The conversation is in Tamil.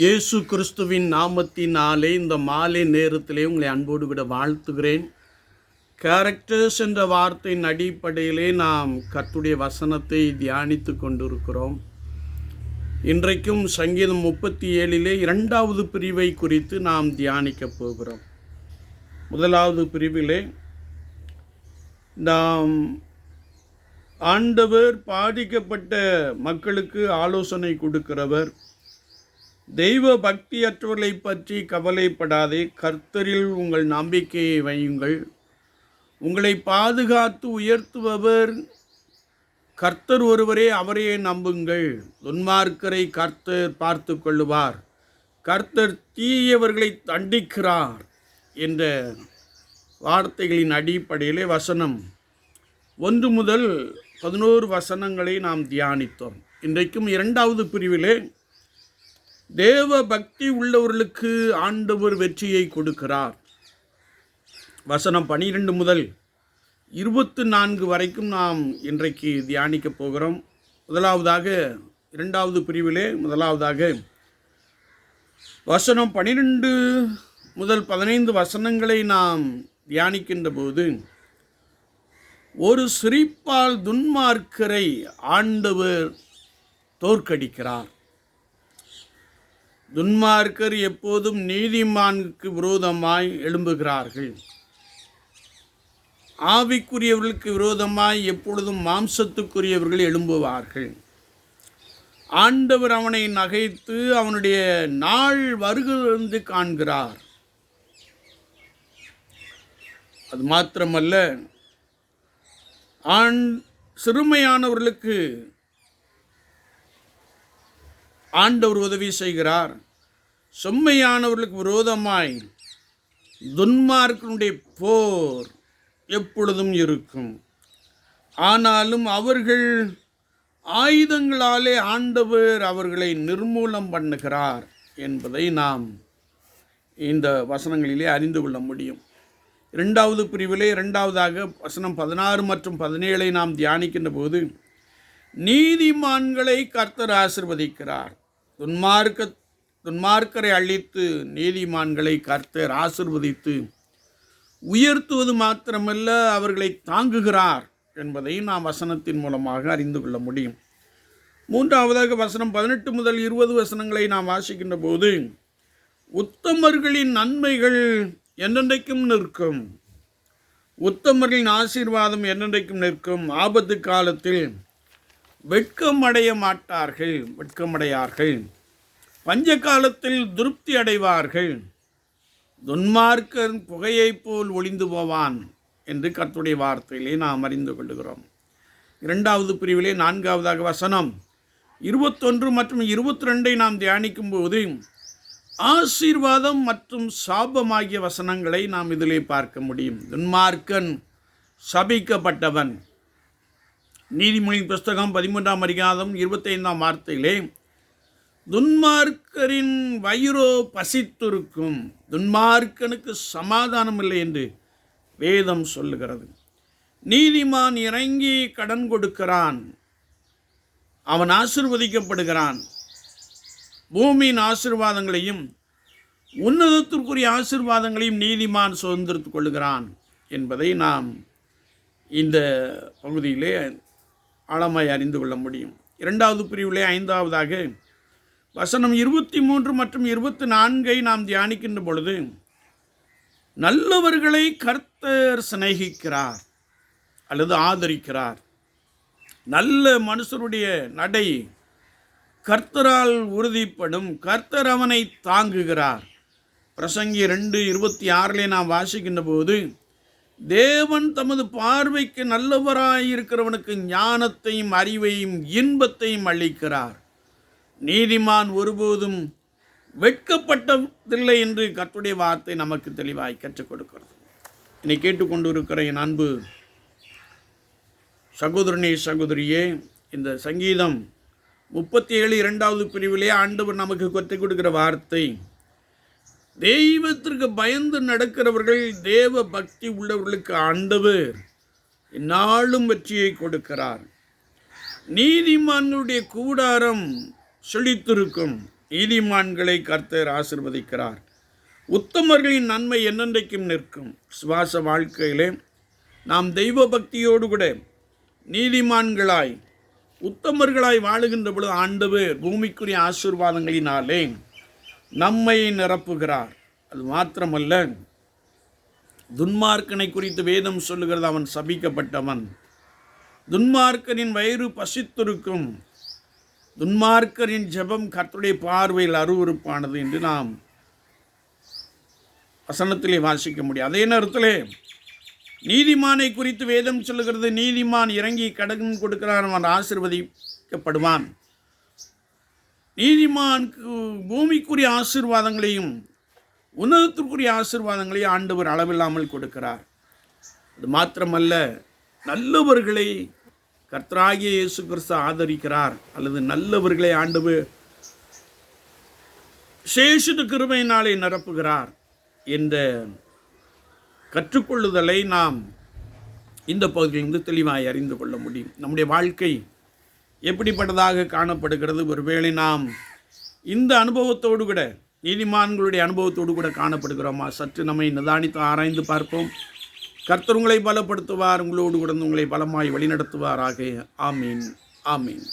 இயேசு கிறிஸ்துவின் நாமத்தினாலே இந்த மாலை நேரத்திலே உங்களை அன்போடு விட வாழ்த்துகிறேன். கேரக்டர்ஸ் என்ற வார்த்தையின் அடிப்படையிலே நாம் கத்துடைய வசனத்தை தியானித்து கொண்டிருக்கிறோம். இன்றைக்கும் சங்கீதம் முப்பத்தி ஏழிலே இரண்டாவது பிரிவை குறித்து நாம் தியானிக்கப் போகிறோம். முதலாவது பிரிவிலே நாம் ஆண்டவர் பாதிக்கப்பட்ட மக்களுக்கு ஆலோசனை கொடுக்கிறவர். தெய்வ பக்தியற்றவர்களை பற்றி கவலைப்படாதே. கர்த்தரில் உங்கள் நம்பிக்கையை வையுங்கள். உங்களை பாதுகாத்து உயர்த்துபவர் கர்த்தர் ஒருவரே அவரையே நம்புங்கள். துன்மார்க்கரை கர்த்தர் பார்த்து கொள்ளுவார். கர்த்தர் தீயவர்களை தண்டிக்கிறார் என்ற வார்த்தைகளின் அடிப்படையிலே வசனம். ஒன்று முதல் பதினோரு வசனங்களை நாம் தியானித்தோம். இன்றைக்கும் இரண்டாவது பிரிவிலே தேவ பக்தி உள்ளவர்களுக்கு ஆண்டவர் வெற்றியை கொடுக்கிறார். வசனம் பனிரெண்டு முதல் இருபத்து நான்கு வரைக்கும் நாம் இன்றைக்கு தியானிக்கப் போகிறோம். முதலாவதாக இரண்டாவது பிரிவிலே முதலாவதாக வசனம் பனிரெண்டு முதல் பதினைந்து வசனங்களை நாம் தியானிக்கின்ற போது ஒரு சிரிப்பால் துன்மார்க்கரை ஆண்டவர் தோற்கடிக்கிறார். துன்மார்க்கர் எப்போதும் நீதிமானுக்கு விரோதமாய் எழும்புகிறார்கள். ஆவிக்குரியவர்களுக்கு விரோதமாய் எப்பொழுதும் மாம்சத்துக்குரியவர்கள் எழும்புவார்கள். ஆண்டவர் அவனை நகைத்து அவனுடைய நாள் வருகிறது காண்கிறார். அது மாத்திரமல்ல ஆண் சிறுமையானவர்களுக்கு ஆண்டவர் உதவி செய்கிறார். செம்மையானவர்களுக்கு விரோதமாய் துன்மார்க்கனுடைய போர் எப்பொழுதும் இருக்கும். ஆனாலும் அவர்கள் ஆயுதங்களாலே ஆண்டவர் அவர்களை நிர்மூலம் பண்ணுகிறார் என்பதை நாம் இந்த வசனங்களிலே அறிந்து கொள்ள முடியும். இரண்டாவது பிரிவிலே இரண்டாவதாக வசனம் பதினாறு மற்றும் பதினேழை நாம் தியானிக்கின்ற போது நீதிமான்களை கர்த்தர் ஆசிர்வதிக்கிறார். துன்மார்க்க துன்மார்க்கரை அழித்து நீதிமான்களை கர்த்தர் ஆசிர்வதித்து உயர்த்துவது மாத்திரமல்ல அவர்களை தாங்குகிறார் என்பதை நாம் வசனத்தின் மூலமாக அறிந்து கொள்ள முடியும். மூன்றாவதாக வசனம் பதினெட்டு முதல் இருபது வசனங்களை நாம் வாசிக்கின்ற போது உத்தமர்களின் நன்மைகள் என்றென்றைக்கும் நிற்கும்? உத்தமர்களின் ஆசீர்வாதம் என்றென்றைக்கும் நிற்கும்? ஆபத்து காலத்தில் வெட்கம் அடைய மாட்டார்கள் வெட்கமடையார்கள். பஞ்ச காலத்தில் திருப்தி அடைவார்கள் துன்மார்க்கன் புகையைப் போல் ஒளிந்து போவான் என்று கத்துடைய வார்த்தையிலே நாம் அறிந்து கொள்கிறோம். இரண்டாவது பிரிவிலே நான்காவதாக வசனம். இருபத்தொன்று மற்றும் இருபத்தி ரெண்டை நாம் தியானிக்கும் போது ஆசீர்வாதம் மற்றும் சாபம் ஆகிய வசனங்களை நாம் இதிலே பார்க்க முடியும். துன்மார்க்கன் சபிக்கப்பட்டவன். நீதிமொழி புஸ்தகம் பதிமூன்றாம் அதிகாரம் இருபத்தைந்தாம் வார்த்தையிலே துன்மார்க்கரின் வயிறோ பசித்திருக்கும். துன்மார்க்கனுக்கு சமாதானம் இல்லை என்று வேதம் சொல்லுகிறது. நீதிமான் இறங்கி கடன் கொடுக்கிறான். அவன் ஆசிர்வதிக்கப்படுகிறான். பூமியின் ஆசிர்வாதங்களையும் உன்னதத்திற்குரிய ஆசிர்வாதங்களையும் நீதிமான் சுதந்திரத்துக் கொள்கிறான் என்பதை நாம் இந்த பகுதியிலே ஆழமாய் அறிந்து கொள்ள முடியும். இரண்டாவது பிரிவிலே ஐந்தாவதாக வசனம் இருபத்தி மூன்று மற்றும் இருபத்தி நான்கை நாம் தியானிக்கின்ற பொழுது நல்லவர்களை கர்த்தர் சிநேகிக்கிறார் அல்லது ஆதரிக்கிறார். நல்ல மனுஷருடைய நடை கர்த்தரால் உறுதிப்படும் கர்த்தர் அவனை தாங்குகிறார். பிரசங்கி ரெண்டு இருபத்தி ஆறிலே நாம் வாசிக்கின்ற போது தேவன் தமது பார்வைக்கு நல்லவராயிருக்கிறவனுக்கு ஞானத்தையும் அறிவையும் இன்பத்தையும் அளிக்கிறார். நீதிமான் ஒருபோதும் வெட்கப்பட்டதில்லை என்று கத்துடைய வார்த்தை நமக்கு தெளிவாய் கற்றுக் கொடுக்கிறது. என்னை கேட்டுக்கொண்டு இருக்கிற என் அன்பு சகோதரனே சகோதரியே இந்த சங்கீதம் முப்பத்தி ஏழு இரண்டாவது பிரிவிலே ஆண்டவர் நமக்கு கற்றுக் கொடுக்கிற வார்த்தை. தெய்வத்திற்கு பயந்து நடக்கிறவர்கள் தேவ பக்தி உள்ளவர்களுக்கு ஆண்டவர் நாளும் வெற்றியை கொடுக்கிறார். நீதிமான்களுடைய கூடாரம் செழித்திருக்கும். நீதிமான்களை கர்த்தர் ஆசிர்வதிக்கிறார். உத்தமர்களின் நன்மை என்னென்றைக்கும் நிற்கும். சுவாச வாழ்க்கையிலே நாம் தெய்வ பக்தியோடு கூட நீதிமான்களாய் உத்தமர்களாய் வாழுகின்ற பொழுது ஆண்டவர் பூமிக்குரிய ஆசீர்வாதங்களினாலே நம்மை நிரப்புகிறார். அது மாத்திரமல்ல துன்மார்க்கனை குறித்து வேதம் சொல்லுகிறது அவன் சபிக்கப்பட்டவன். துன்மார்க்கனின் வயிறு பசித்திருக்கும். துன்மார்க்கரின் ஜெபம் கர்த்தருடைய பார்வையில் அருவருப்பானது என்று நாம் வசனத்திலே வாசிக்க முடியும். அதே நேரத்திலே நீதிமானை குறித்து வேதம் சொல்லுகிறது நீதிமான் இறங்கி கடன் கொடுக்கிறான் அவன் ஆசிர்வதிக்கப்படுவான். நீதிமானுக்கு பூமிக்குரிய ஆசீர்வாதங்களையும் உன்னதத்திற்குரிய ஆசீர்வாதங்களையும் ஆண்டவர் அளவில்லாமல் கொடுக்கிறார். அது மாத்திரமல்ல நல்லவர்களை கர்த்தராகிய இயேசு கிறிஸ்து ஆதரிக்கிறார். அல்லது நல்லவர்களை ஆண்டவர் சேஷித கிருமையினாலே நிரப்புகிறார் என்ற கற்றுக்கொள்ளுதலை நாம் இந்த பகுதியிலிருந்து தெளிவாய் அறிந்து கொள்ள முடியும். நம்முடைய வாழ்க்கை எப்படிப்பட்டதாக காணப்படுகிறது? ஒருவேளை நாம் இந்த அனுபவத்தோடு கூட நீதிமான்களுடைய அனுபவத்தோடு கூட காணப்படுகிறோமா? சற்று நம்மை நிதானித்து ஆராய்ந்து பார்ப்போம். கர்த்தர் உங்களை பலப்படுத்துவார் உங்களோடு கூட உங்களை பலமாய் வழிநடத்துவாராக. ஆமீன். ஆமீன்.